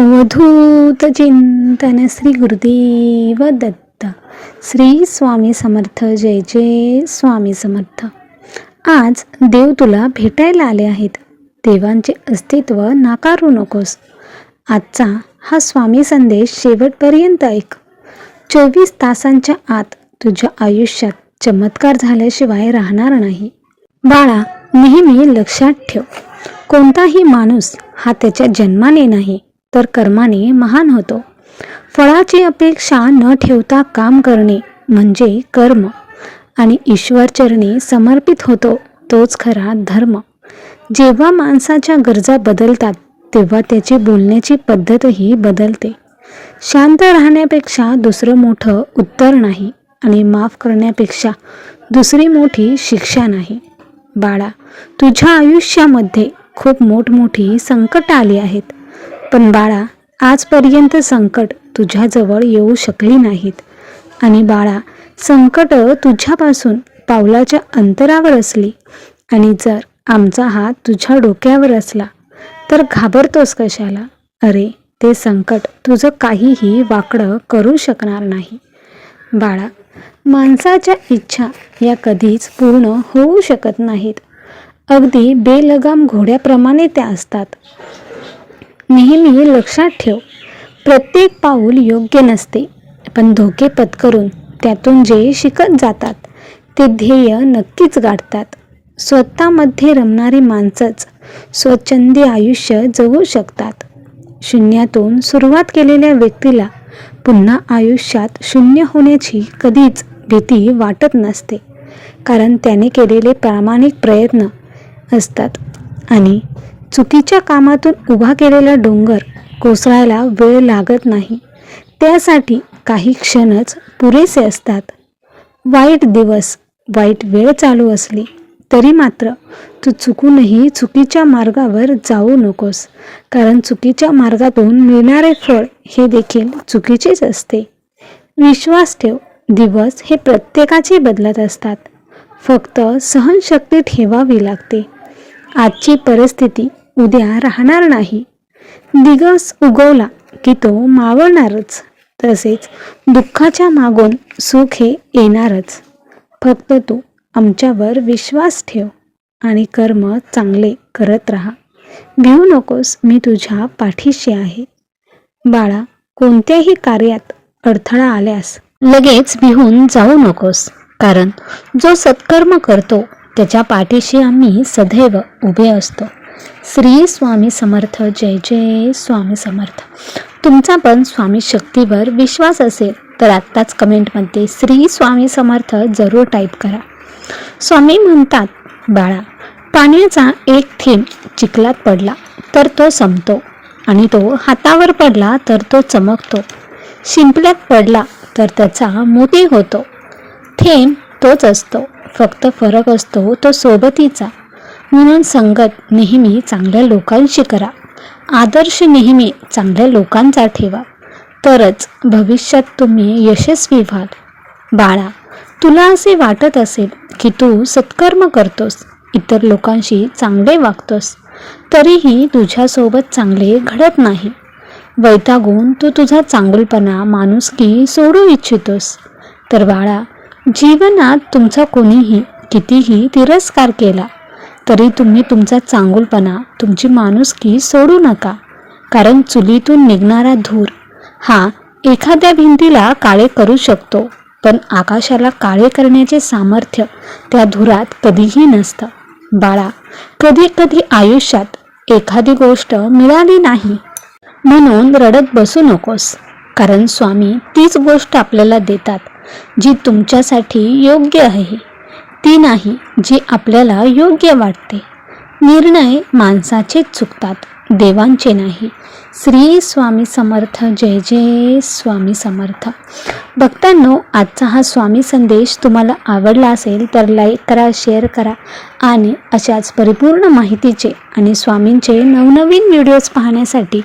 अवधूत चिंतन श्री गुरुदेव दत्त श्री स्वामी समर्थ. जय जय स्वामी समर्थ. आज देव तुला भेटायला आले आहेत. देवांचे अस्तित्व नाकारू नकोस. आजचा हा स्वामी संदेश शेवटपर्यंत ऐक. चोवीस तासांच्या आत तुझ्या आयुष्यात चमत्कार झाल्याशिवाय राहणार नाही. बाळा नेहमी लक्षात ठेव. कोणताही माणूस हा त्याच्या जन्माने नाही. तर कर्माने महान होतो. फळाची अपेक्षा न ठेवता काम करणे म्हणजे कर्म आणि ईश्वरचरणी समर्पित होतो तोच खरा धर्म. जेव्हा माणसाच्या गरजा बदलतात तेव्हा त्याची बोलण्याची पद्धतही बदलते. शांत राहण्यापेक्षा दुसरं मोठं उत्तर नाही आणि माफ करण्यापेक्षा दुसरी मोठी शिक्षा नाही. बाळा तुझ्या आयुष्यामध्ये खूप मोठमोठी संकट आली आहेत. पण बाळा आजपर्यंत संकट तुझ्याजवळ येऊ शकली नाहीत. आणि बाळा संकट तुझ्यापासून पावलाच्या अंतरावर असली आणि जर आमचा हात तुझ्या डोक्यावर असला तर घाबरतोस कशाला? अरे ते संकट तुझं काहीही वाकडं करू शकणार नाही. बाळा माणसाच्या इच्छा या कधीच पूर्ण होऊ शकत नाहीत. अगदी बेलगाम घोड्याप्रमाणे त्या असतात. नेहमी लक्षात ठेव. प्रत्येक पाऊल योग्य नसते पण धोके पत्करून त्यातून जे शिकत जातात ते ध्येय नक्कीच गाठतात. स्वतःमध्ये रमणारी माणसंच स्वच्छंदी आयुष्य जगू शकतात. शून्यातून सुरुवात केलेल्या व्यक्तीला पुन्हा आयुष्यात शून्य होण्याची कधीच भीती वाटत नसते कारण त्याने केलेले प्रामाणिक प्रयत्न असतात आणि चुकीच्या कामातून उभा केलेला डोंगर कोसळायला वेळ लागत नाही. त्यासाठी काही क्षणच पुरेसे असतात. वाईट दिवस वाईट वेळ चालू असली तरी मात्र तू चुकूनही चुकीच्या मार्गावर जाऊ नकोस. कारण चुकीच्या मार्गातून मिळणारे फळ हे देखील चुकीचेच असते. विश्वास ठेव दिवस हे प्रत्येकाचे बदलत असतात. फक्त सहनशक्ती ठेवावी लागते. आजची परिस्थिती उद्या राहणार नाही. दिगस उगवला की तो मावळणारच तसेच दुःखाच्या मागून सुख हे येणारच. फक्त तू आमच्यावर विश्वास ठेव आणि कर्म चांगले करत राहा. भिवू नकोस मी तुझ्या पाठीशी आहे. बाळा कोणत्याही कार्यात अडथळा आल्यास लगेच भिवून जाऊ नकोस. कारण जो सत्कर्म करतो त्याच्या पाठीशी आम्ही सदैव उभे असतो. श्री स्वामी समर्थ जय जय स्वामी समर्थ. तुमचा पण स्वामी शक्तीवर विश्वास असेल तर आत्ताच कमेंटमध्ये श्री स्वामी समर्थ जरूर टाईप करा. स्वामी म्हणतात बाळा पाण्याचा एक थेंब चिखलात पडला तर तो संपतो. आणि तो हातावर पडला तर तो चमकतो. शिंपल्यात पडला तर त्याचा मोती होतो. थेंब तोच असतो. फक्त फरक असतो तो सोबतीचा. म्हणून संगत नेहमी चांगल्या लोकांशी करा. आदर्श नेहमी चांगल्या लोकांचा ठेवा. तरच भविष्यात तुम्ही यशस्वी व्हाल. बाळा तुला असे वाटत असेल की तू सत्कर्म करतोस इतर लोकांशी चांगले वागतोस तरीही तुझ्यासोबत चांगले घडत नाही. वैतागून तू तुझा चांगुलपणा माणुसकी सोडू इच्छितोस. तर बाळा जीवनात तुमचा कोणीही कितीही तिरस्कार केला तरी तुम्ही तुमचा चांगुलपणा तुमची माणुसकी सोडू नका. कारण चुलीतून निघणारा धूर हा एखाद्या भिंतीला काळे करू शकतो पण आकाशाला काळे करण्याचे सामर्थ्य त्या धुरात कधीही नसतं. बाळा कधी कधी आयुष्यात एखादी गोष्ट मिळाली नाही. म्हणून रडत बसू नकोस. कारण स्वामी तीच गोष्ट आपल्याला देतात जी तुमच्यासाठी योग्य आहे. ती नाही जी आपल्याला योग्य वाटते. निर्णय माणसाचेच चुकतात. देवांचे नाही. श्री स्वामी समर्थ जय जय स्वामी समर्थ. भक्तांनो आजचा हा स्वामी संदेश तुम्हाला आवडला असेल तर लाईक करा शेअर करा आणि अशाच परिपूर्ण माहितीचे आणि स्वामींचे नवनवीन व्हिडिओज पाहण्यासाठी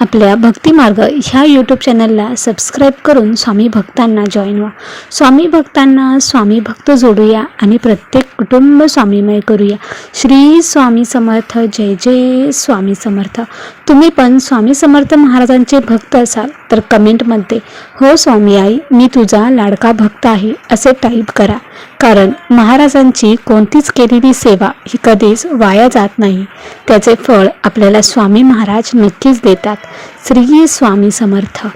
आपल्या भक्तिमार्ग ह्या यूट्यूब चॅनलला सबस्क्राईब करून स्वामी भक्तांना जॉईन व्हा. स्वामी भक्तांना स्वामी भक्त जोडूया आणि प्रत्येक कुटुंब स्वामीमय करूया. श्री स्वामी समर्थ जय जय स्वामी समर्थ. समर्थ. तुम्ही पण स्वामी समर्थ महाराजांचे भक्त असाल तर कमेंटमध्ये हो स्वामी आई मी तुझा लाडका भक्त आहे असे टाईप करा. कारण महाराजांची कोणतीच केलेली सेवा ही कधीच वाया जात नाही. त्याचे फळ आपल्याला स्वामी महाराज नक्कीच देतात. श्री स्वामी समर्थ.